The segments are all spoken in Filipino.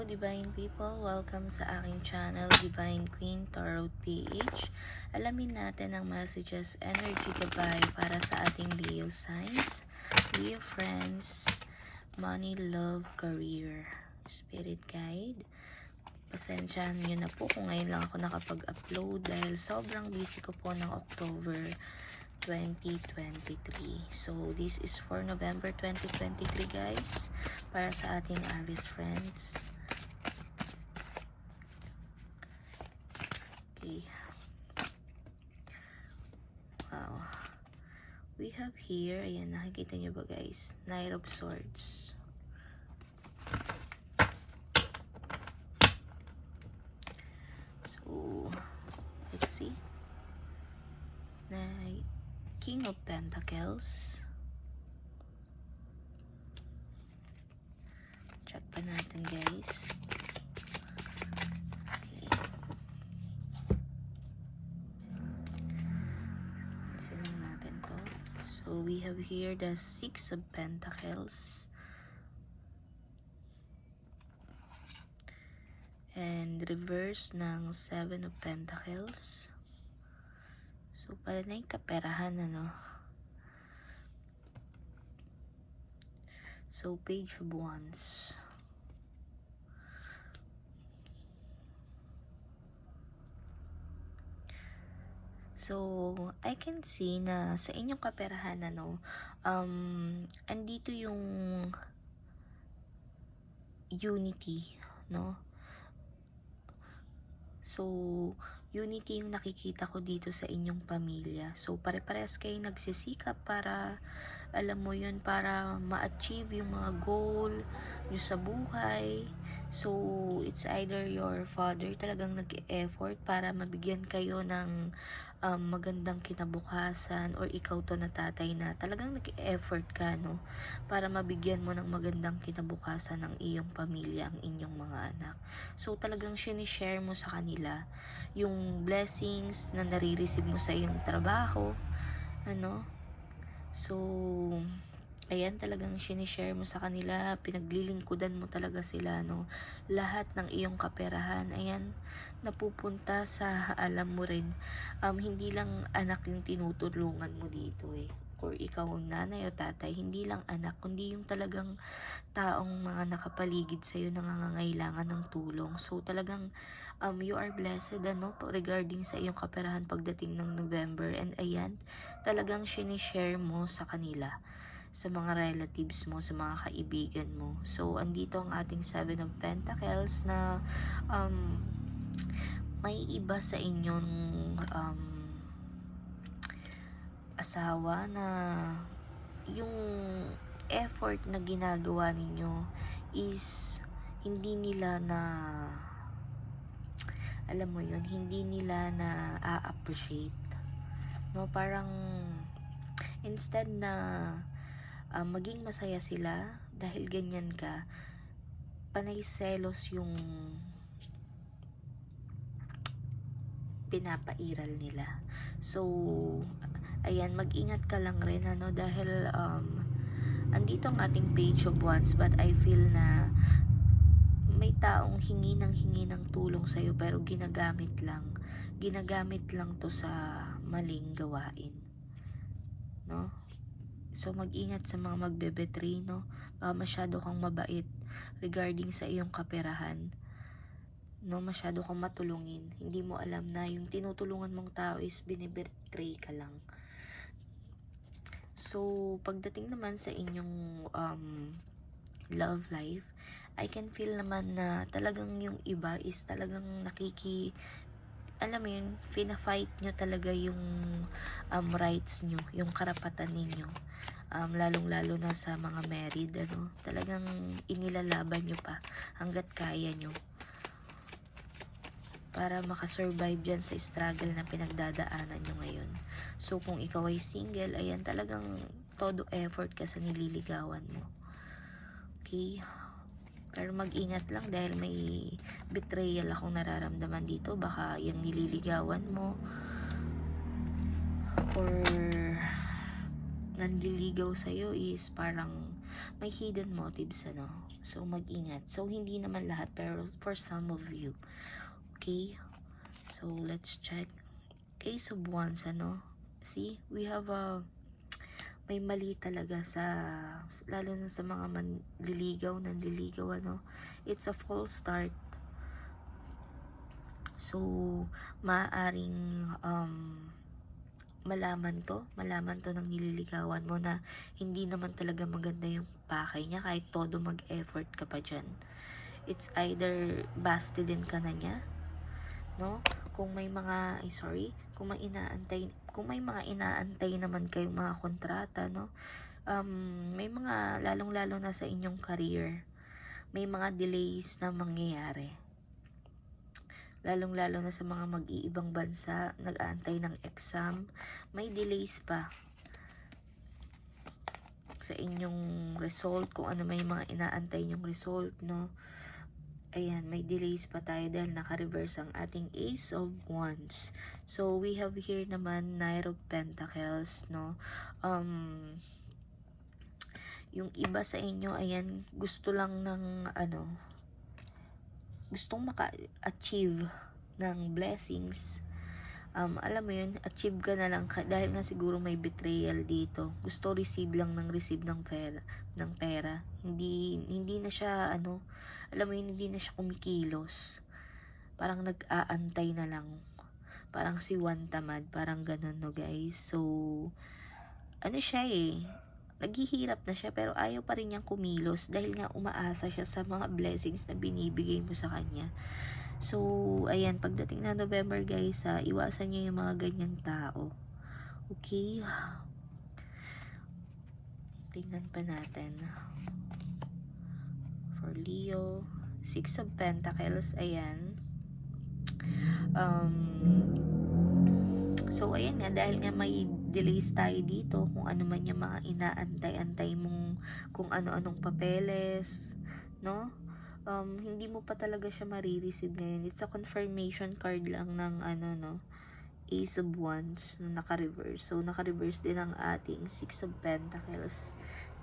Divine People! Welcome sa aking channel, Divine Queen Tarot PH. Alamin natin ang messages, energy gabay para sa ating Leo signs, Leo friends, money, love, career, spirit guide. Pasensyahan nyo na po kung ngayon lang ako nakapag-upload dahil sobrang busy ko po ng October 2023. So, this is for November 2023 guys. Para sa ating Aries friends. Okay. Wow. We have here, ayan, nakikita nyo ba guys? Knight of Swords. So, let's see. Knight, King of Pentacles. Check pa natin guys. Okay. Silang natin to. So, we have here the Six of Pentacles. And reverse ng Seven of Pentacles. So, pala na yung kaperahan, ano? So, page of wands. So, I can see na sa inyong kaperahan, ano, um, andito yung unity, no? So, unity yung nakikita ko dito sa inyong pamilya. So, pare-parehas kayo nagsisikap para, alam mo yun, para ma-achieve yung mga goal nyo sa buhay. So, it's either your father talagang nag-effort para mabigyan kayo ng um, magandang kinabukasan or ikaw to na tatay na talagang nag-effort ka, no? Para mabigyan mo ng magandang kinabukasan ng iyong pamilya, ang inyong mga anak. So, talagang sinishare mo sa kanila yung blessings na nare-receive mo sa iyong trabaho, ano? So, ayan talagang sinishare mo sa kanila, pinaglilingkudan mo talaga sila, no? Lahat ng iyong kaperahan, ayan, napupunta sa alam mo rin, um, hindi lang anak yung tinutulungan mo dito eh. Or ikaw ang nanay o tatay, hindi lang anak, kundi yung talagang taong mga nakapaligid sa'yo na nangangailangan ng tulong. So talagang um, you are blessed ano, regarding sa iyong kaperahan pagdating ng November. And ayan, talagang sinishare mo sa kanila sa mga relatives mo, sa mga kaibigan mo. So, andito ang ating Seven of Pentacles na um, may iba sa inyong um, asawa na yung effort na ginagawa ninyo is hindi nila na alam mo yun, hindi nila na a-appreciate. No, parang instead na uh, maging masaya sila dahil ganyan ka, panay selos yung pinapairal nila. So, ayan, mag-ingat ka lang rin, ano, dahil, um, andito ang ating page of wands, but I feel na may taong hingi ng hingi ng tulong sa'yo, pero ginagamit lang. Ginagamit lang to sa maling gawain. No? So, mag-ingat sa mga magbebetray, no? Baka masyado kang mabait regarding sa iyong kaperahan no, masyado kang matulungin. Hindi mo alam na yung tinutulungan mong tao is binibetray ka lang. So, pagdating naman sa inyong um, love life, I can feel naman na talagang yung iba is talagang nakiki alam mo yun, fina-fight nyo talaga yung um, rights nyo, yung karapatan ninyo. Um, lalong-lalo na sa mga married, ano, talagang inilalaban nyo pa hanggat kaya nyo para makasurvive dyan sa struggle na pinagdadaanan nyo ngayon. So, kung ikaw ay single, ayan talagang todo effort ka sa nililigawan mo. Okay? Pero mag-ingat lang dahil may betrayal akong nararamdaman dito. Baka yung nililigawan mo or nanliligaw sa'yo is parang may hidden motives, ano? So, mag-ingat. So, hindi naman lahat, pero for some of you. Okay? So, let's check. Ace of Wands, ano? See? We have a... May mali talaga sa... Lalo na sa mga manliligaw, nanliligaw, ano? It's a false start. So, maaring um, malaman to, malaman to ng nililigawan mo na hindi naman talaga maganda yung pakay niya kahit todo mag-effort ka pa dyan. It's either busted din ka na niya, no? Kung may mga, ay sorry, kung may inaantay, kung may mga inaantay naman kayong mga kontrata, no? Um, may mga, lalong-lalo na sa inyong career, may mga delays na mangyayari lalong-lalo na sa mga mag-iibang bansa, nag-aantay ng exam, may delays pa sa inyong result, kung ano may mga inaantay yung result, no? Ayan, may delays pa tayo dahil naka-reverse ang ating Ace of Wands. So, we have here naman Knight of Pentacles, no? Um, yung iba sa inyo, ayan, gusto lang ng, ano, gustong maka-achieve ng blessings, um, alam mo yun, achieve ka na lang ka, dahil nga siguro may betrayal dito. Gusto receive lang ng receive ng pera, ng pera. Hindi, hindi na siya, ano, alam mo yun, hindi na siya kumikilos. Parang nag-aantay na lang. Parang si Juan Tamad, parang ganun, no guys. So, ano siya eh, naghihirap na siya pero ayaw pa rin niyang kumilos dahil nga umaasa siya sa mga blessings na binibigay mo sa kanya. So, ayan, pagdating na November guys, ha, iwasan niyo yung mga ganyan tao. Okay? Tingnan pa natin. For Leo, Six of Pentacles, ayan. Um, so, ayan nga, dahil nga may delays tayo dito, kung ano man yung mga inaantay-antay mong kung ano-anong papeles, no? Um, hindi mo pa talaga siya marireceive ngayon. It's a confirmation card lang ng ano, no? Ace of Wands na naka-reverse. So, naka-reverse din ang ating Six of Pentacles.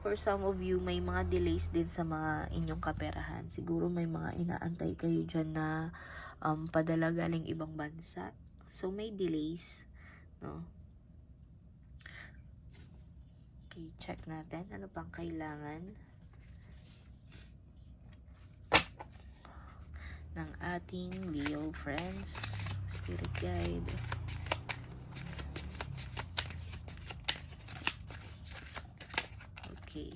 For some of you, may mga delays din sa mga inyong kaperahan. Siguro may mga inaantay kayo dyan na um, padala galing ibang bansa. So, may delays. No? Okay, check natin. Ano pang kailangan ng ating Leo friends, spirit guide. Okay.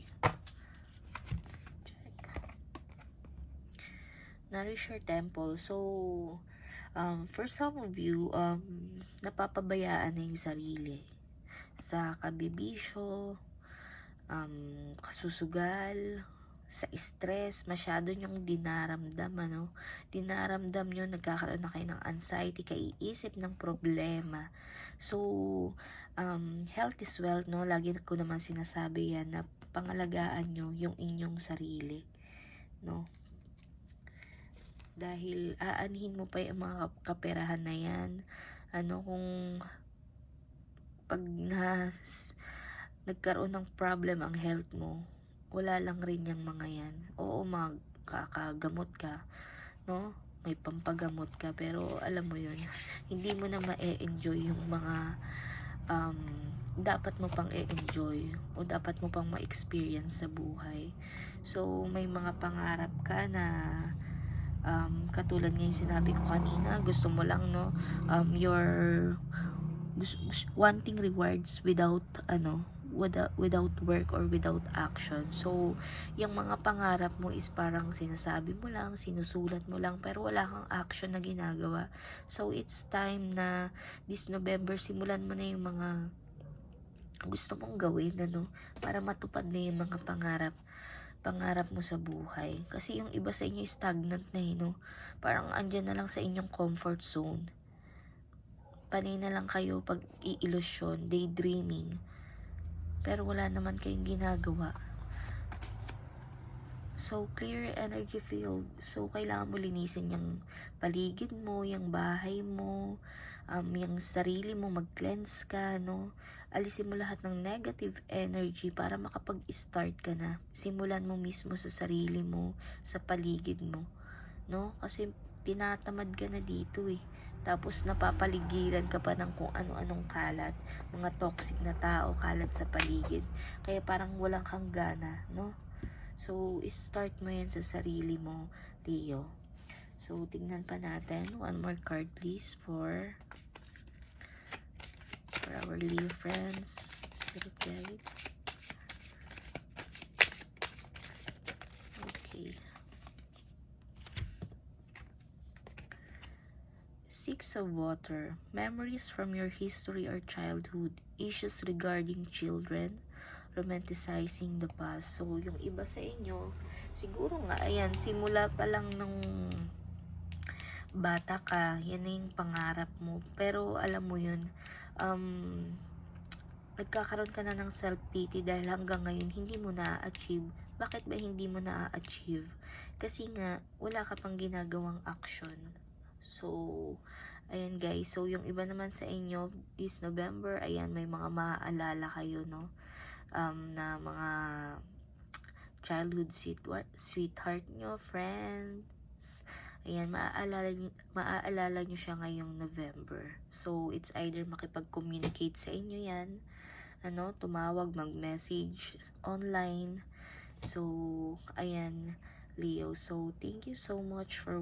Check. Nourish your temple. So, um, for some of you, um, napapabayaan na yung sarili sa kabibisyo, um, kasusugal, sa stress, masyado nyong dinaramdam, ano, dinaramdam nyo, nagkakaroon na kayo ng anxiety, kaiisip ng problema. So, um, health is wealth, no, lagi ko naman sinasabi yan, na pangalagaan nyo yung inyong sarili, no, dahil aanhin mo pa yung mga kaperahan na yan, ano, kung pag na, nagkaroon ng problem ang health mo, wala lang rin yung mga yan. Oo, magkakagamot ka, no? May pampagamot ka, pero alam mo yun, hindi mo na ma-enjoy yung mga um, dapat mo pang e-enjoy o dapat mo pang ma-experience sa buhay. So, may mga pangarap ka na um, katulad nga yung sinabi ko kanina, gusto mo lang, no, um, your wanting rewards without, ano, without, without work or without action. So, yung mga pangarap mo is parang sinasabi mo lang, sinusulat mo lang, pero wala kang action na ginagawa. So, it's time na this November, simulan mo na yung mga gusto mong gawin, ano, para matupad na yung mga pangarap pangarap mo sa buhay. Kasi yung iba sa inyo stagnant na eh, no? Parang andyan na lang sa inyong comfort zone. Panay na lang kayo pag iilusyon, daydreaming pero wala naman kayong ginagawa. So, clear energy field. So, kailangan mo linisin yung paligid mo, yung bahay mo, um, yung sarili mo, mag-cleanse ka, no? Alisin mo lahat ng negative energy para makapag-start ka na. Simulan mo mismo sa sarili mo, sa paligid mo, no? Kasi tinatamad ka na dito eh. Tapos napapaligiran ka pa ng kung ano-anong kalat, mga toxic na tao, kalat sa paligid. Kaya parang walang kang gana, no? So, start mo yan sa sarili mo, Leo. So, tingnan pa natin. One more card, please, for, for our Leo friends. Spirit guide. Okay. Six of Water. Memories from your history or childhood. Issues regarding children. Romanticizing the past. So, yung iba sa inyo, siguro nga, ayan, simula pa lang nung bata ka, yan na yung pangarap mo. Pero, alam mo yun, um, nagkakaroon ka na ng self-pity dahil hanggang ngayon hindi mo na-achieve. Bakit ba hindi mo na-achieve? Kasi nga, wala ka pang ginagawang action. So, ayan guys. So, yung iba naman sa inyo, this November, ayan, may mga maaalala kayo, no? Um, na mga childhood sweetheart, sweetheart nyo, friends. Ayan, maaalala, maaalala nyo siya ngayong November. So, it's either makipag-communicate sa inyo yan, ano, tumawag, mag-message online. So, ayan, Leo. So, thank you so much for